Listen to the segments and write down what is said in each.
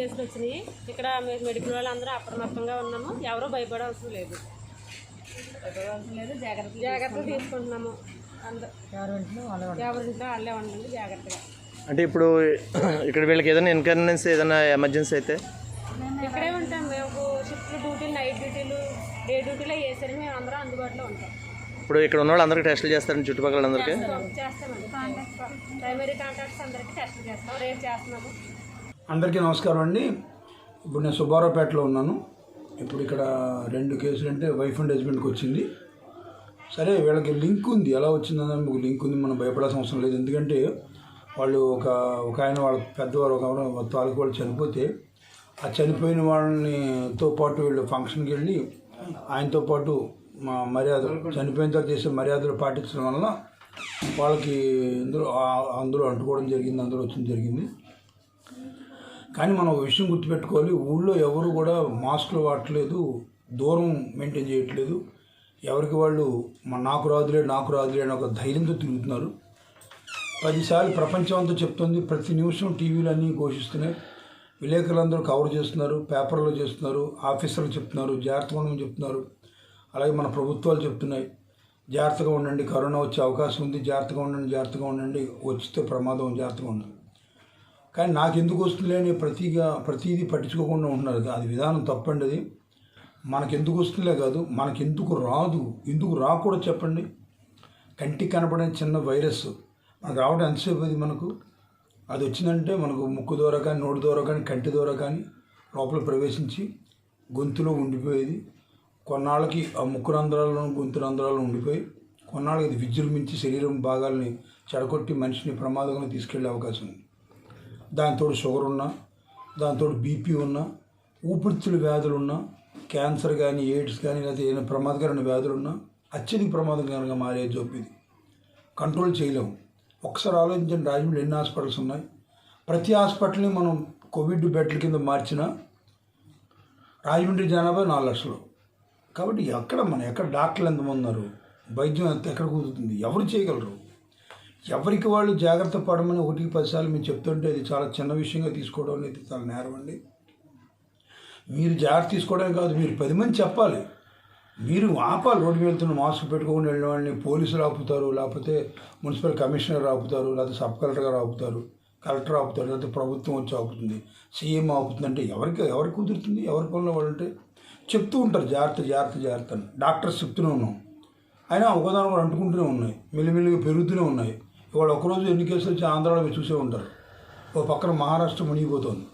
కేసులు వచ్చినాయి. ఇక్కడ మెడికల్ వాళ్ళందరూ అప్రమత్తంగా ఉన్నాము. ఎవరూ భయపడే అవసరం లేదు లేదు జాగ్రత్త జాగ్రత్తలు తీసుకుంటున్నాము. ఎవరింట్లో వాళ్ళే ఉండండి జాగ్రత్తగా. అంటే ఇప్పుడు ఇక్కడ వీళ్ళకి ఏదైనా ఇన్కన్వీనియన్స్ ఏదైనా ఎమర్జెన్సీ అయితే? ఇక్కడే ఉంటాం. మేము షిఫ్ట్లు డ్యూటీలు నైట్ డ్యూటీలు డే డ్యూటీలో వేసారు మేము అందరం అందుబాటులో ఉంటాం. ఇప్పుడు ఇక్కడ ఉన్న వాళ్ళందరికీ టెస్టులు చేస్తారండి చుట్టుపక్కల అందరికీ? చేస్తామండి ప్రైమరీ కాంటాక్ట్స్ అందరికీ టెస్ట్ చేస్తాం. రేపు చేస్తున్నాము. అందరికీ నమస్కారం అండి. ఇప్పుడు నేను సుబ్బారావుపేటలో ఉన్నాను. ఇప్పుడు ఇక్కడ రెండు కేసులు అంటే వైఫ్ అండ్ హస్బెండ్కి వచ్చింది. సరే వీళ్ళకి లింక్ ఉంది. ఎలా వచ్చిందని మీకు లింక్ ఉంది. మనం భయపడాల్సిన అవసరం లేదు. ఎందుకంటే వాళ్ళు ఒక ఒక ఆయన వాళ్ళ పెద్దవారు ఒక ఆవిడ తాలూకు వాళ్ళు చనిపోతే ఆ చనిపోయిన వాళ్ళని తో పాటు వీళ్ళు ఫంక్షన్కి వెళ్ళి ఆయనతో పాటు మా మర్యాద చనిపోయిన తర్వాత చేసే మర్యాదలు పాటించడం వలన వాళ్ళకి అందులో అందులో అంటుకోవడం జరిగింది అందులో వచ్చింది జరిగింది. కానీ మనం ఒక విషయం గుర్తుపెట్టుకోవాలి ఊళ్ళో ఎవరు కూడా మాస్కులు వాడట్లేదు దూరం మెయింటైన్ చేయట్లేదు. ఎవరికి వాళ్ళు మన నాకు రాదులే నాకు రాదులే అని ఒక ధైర్యంతో తిరుగుతున్నారు. పదిసార్లు ప్రపంచం అంతా చెప్తుంది ప్రతి నిమిషం టీవీలు అన్నీ ఘోషిస్తున్నాయి. విలేకరులందరూ కవర్ చేస్తున్నారు పేపర్లో చేస్తున్నారు ఆఫీసర్లు చెప్తున్నారు జాగ్రత్తగా ఉండమని చెప్తున్నారు. అలాగే మన ప్రభుత్వాలు చెప్తున్నాయి జాగ్రత్తగా ఉండండి కరోనా వచ్చే అవకాశం ఉంది జాగ్రత్తగా ఉండండి జాగ్రత్తగా ఉండండి వచ్చితే ప్రమాదం జాగ్రత్తగా ఉండండి కానీ నాకు ఎందుకు వస్తుంది అని ప్రతిగా ప్రతిదీ పట్టించుకోకుండా ఉంటున్నారు. అది విధానం తప్పండి అది. మనకెందుకు వస్తుందిలే కాదు మనకెందుకు రాదు ఎందుకు రాకూడదు చెప్పండి. కంటికి కనపడే చిన్న వైరస్ మనకు రావడం ఎంతసేపు అది మనకు? అది వచ్చిందంటే మనకు ముక్కు ద్వారా కానీ నోటి ద్వారా కానీ కంటి ద్వారా కానీ లోపల ప్రవేశించి గొంతులో ఉండిపోయేది. కొన్నాళ్ళకి ఆ ముక్కు రంధ్రాల్లోనూ గొంతు రంధ్రాల్లో ఉండిపోయి కొన్నాళ్ళకి అది విజృంభించి శరీరం భాగాల్ని చెడగొట్టి మనిషిని ప్రమాదంగా తీసుకెళ్ళే అవకాశం ఉంది. దాంతో షుగర్ ఉన్నా దాంతో బీపీ ఉన్నా ఊపిరితిత్తుల వ్యాధులు ఉన్నా క్యాన్సర్ కానీ ఎయిడ్స్ కానీ లేదా ఏదైనా ప్రమాదకరమైన వ్యాధులు ఉన్నా అత్యధిక ప్రమాదకరంగా మారే జబ్బు ఇది. కంట్రోల్ చేయలేము. ఒకసారి ఆలోచించండి రాజమండ్రి ఎన్ని హాస్పిటల్స్ ఉన్నాయి? ప్రతి హాస్పిటల్ని మనం కోవిడ్ బెడ్ల కింద మార్చినా రాజమండ్రి జనాభా నాలుగు లక్షలు. కాబట్టి ఎక్కడ మన ఎక్కడ డాక్టర్లు ఎంతమంది ఉన్నారు? వైద్యం ఎంత ఎక్కడ కుదురుతుంది? ఎవరు చేయగలరు? ఎవరికి వాళ్ళు జాగ్రత్త పడమని ఒకటికి పదిసార్లు మీరు చెప్తుంటే అది చాలా చిన్న విషయంగా తీసుకోవడం అనేది చాలా నేరం అండి. మీరు జాగ్రత్త తీసుకోవడం కాదు మీరు పది మంది చెప్పాలి. మీరు ఆపాలి రోడ్డు మీద వెళ్తున్న మాస్క్ పెట్టుకొని వెళ్ళిన వాళ్ళని పోలీసులు ఆపుతారు లేకపోతే మున్సిపల్ కమిషనర్ ఆపుతారు లేకపోతే సబ్ కలెక్టర్ గారు ఆపుతారు కలెక్టర్ ఆపుతారు లేకపోతే ప్రభుత్వం వచ్చి ఆపుతుంది సీఎం ఆపుతుంది అంటే ఎవరికి ఎవరికి కుదురుతుంది? ఎవరి పనులు వాళ్ళు అంటే చెప్తూ ఉంటారు జాగ్రత్త జాగ్రత్త జాగ్రత్త అని. డాక్టర్స్ చెప్తూనే ఉన్నాం. అయినా ఒకదాని కూడా అంటుకుంటూనే ఉన్నాయి. మెల్లిమెల్లిగా పెరుగుతూనే ఉన్నాయి. ఇవాళ ఒకరోజు ఎన్ని కేసులు వచ్చి ఆంధ్రాలో మీరు చూసే ఉంటారు. ఓ పక్కన మహారాష్ట్ర మునిగిపోతుంది.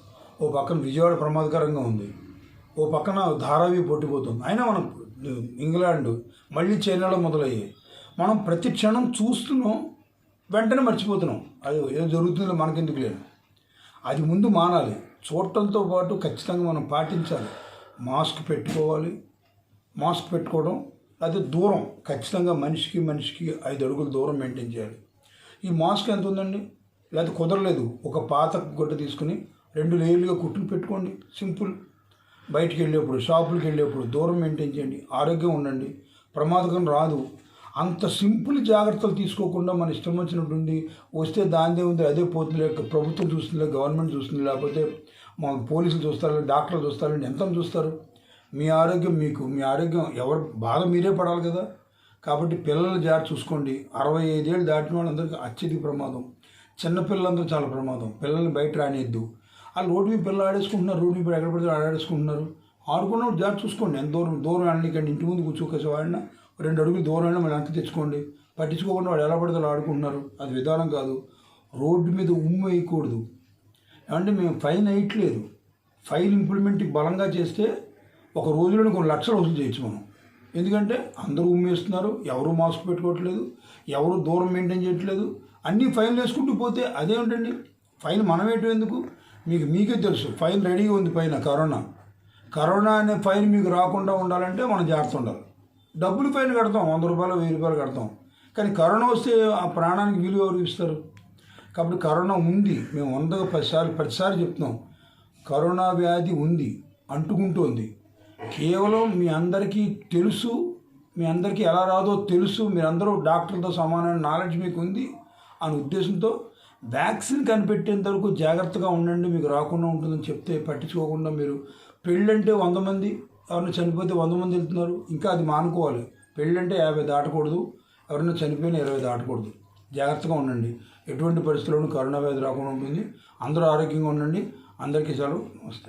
ఓ పక్కన విజయవాడ ప్రమాదకరంగా ఉంది. ఓ పక్కన ధారావి పొట్టిపోతుంది. అయినా మనం ఇంగ్లాండ్ మళ్ళీ చైనాలో మొదలయ్యాయి. మనం ప్రతి క్షణం చూస్తున్నాం వెంటనే మర్చిపోతున్నాం. అది ఏదో జరుగుతుందో మనకెందుకు లేదు. అది ముందు మానాలి. చూడటంతో పాటు ఖచ్చితంగా మనం పాటించాలి. మాస్క్ పెట్టుకోవాలి. మాస్క్ పెట్టుకోవడం అది దూరం ఖచ్చితంగా మనిషికి మనిషికి ఐదు అడుగుల దూరం మెయింటైన్ చేయాలి. ఈ మాస్క్ ఎంత ఉందండి? లేకపోతే కుదరలేదు. ఒక పాత గుడ్డ తీసుకుని రెండు లేయర్లుగా కుట్టులు పెట్టుకోండి. సింపుల్. బయటికి వెళ్ళేప్పుడు షాపులకు వెళ్ళేప్పుడు దూరం మెయింటైన్ చేయండి. ఆరోగ్యం ఉండండి. ప్రమాదకం రాదు. అంత సింపుల్ జాగ్రత్తలు తీసుకోకుండా మన ఇష్టం వచ్చినట్టు ఉంది వస్తే దానిదే ఉంది అదే పోతుంది లేక ప్రభుత్వం చూస్తుంది గవర్నమెంట్ చూస్తుంది లేకపోతే మా పోలీసులు చూస్తారు డాక్టర్లు చూస్తారు ఎంత చూస్తారు. మీ ఆరోగ్యం మీకు మీ ఆరోగ్యం ఎవరు బాధ మీరే పడాలి కదా. కాబట్టి పిల్లలు జాగ్రత్త చూసుకోండి. అరవై ఐదేళ్ళు దాటిన వాళ్ళందరికీ అత్యధిక ప్రమాదం. చిన్నపిల్లలందరూ చాలా ప్రమాదం. పిల్లల్ని బయట రానియద్దు. ఆ రోడ్డు మీద పిల్లలు ఆడేసుకుంటున్నారు రోడ్డు మీద ఎక్కడ పడితే ఆడేసుకుంటున్నారు. ఆడుకున్నప్పుడు జాగ్రత్త చూసుకోండి. ఎంత దూరం దూరం ఆడనికండి ఇంటి ముందు కూర్చోకేసి వాడిన రెండు అడుగులు దూరం అయినా మళ్ళీ అంత తెచ్చుకోండి. పట్టించుకోకుండా వాడు ఎలా పడితే అలా ఆడుకుంటున్నారు. అది విధానం కాదు. రోడ్డు మీద ఉమ్ము వేయకూడదు. అంటే మేము ఫైన్ వేయట్లేదు. ఫైన్ ఇంప్లిమెంట్ బలంగా చేస్తే ఒక రోజులోనే కొన్ని లక్షలు వసూలు చేయొచ్చు మనం. ఎందుకంటే అందరూ ఉమ్మేస్తున్నారు ఎవరు మాస్క్ పెట్టుకోవట్లేదు ఎవరు దూరం మెయింటైన్ చేయట్లేదు అన్నీ ఫైన్లు వేసుకుంటూ పోతే అదేమిటండి ఫైన్ మనం ఎందుకు? మీకు మీకే తెలుసు ఫైన్ రెడీగా ఉంది పైన కరోనా. కరోనా అనే ఫైన్ మీకు రాకుండా ఉండాలంటే మనం జాగ్రత్త ఉండాలి. డబ్బులు ఫైన్ కడతాం వంద రూపాయలు వెయ్యి రూపాయలు కడతాం. కానీ కరోనా వస్తే ఆ ప్రాణానికి విలువ ఎవరు ఇస్తారు? కాబట్టి కరోనా ఉంది మేము వందగా పదిసార్లు ప్రతిసారి చెప్తున్నాం. కరోనా వ్యాధి ఉంది అంటుకుంటోంది. కేవలం మీ అందరికీ తెలుసు మీ అందరికీ ఎలా రాదో తెలుసు మీరందరూ డాక్టర్లతో సమానమైన నాలెడ్జ్ మీకు ఉంది అనే ఉద్దేశంతో వ్యాక్సిన్ కనిపెట్టేంత వరకు జాగ్రత్తగా ఉండండి మీకు రాకుండా ఉంటుందని చెప్తే పట్టించుకోకుండా మీరు పెళ్ళంటే వంద మంది ఎవరైనా చనిపోతే వంద మంది వెళ్తున్నారు ఇంకా అది మానుకోవాలి. పెళ్ళంటే యాభై దాటకూడదు ఎవరైనా చనిపోయినా ఇరవై దాటకూడదు. జాగ్రత్తగా ఉండండి. ఎటువంటి పరిస్థితుల్లోనూ కరోనా వ్యాధి రాకుండా ఉంటుంది. అందరూ ఆరోగ్యంగా ఉండండి. అందరికీ సెలవు వస్తాయి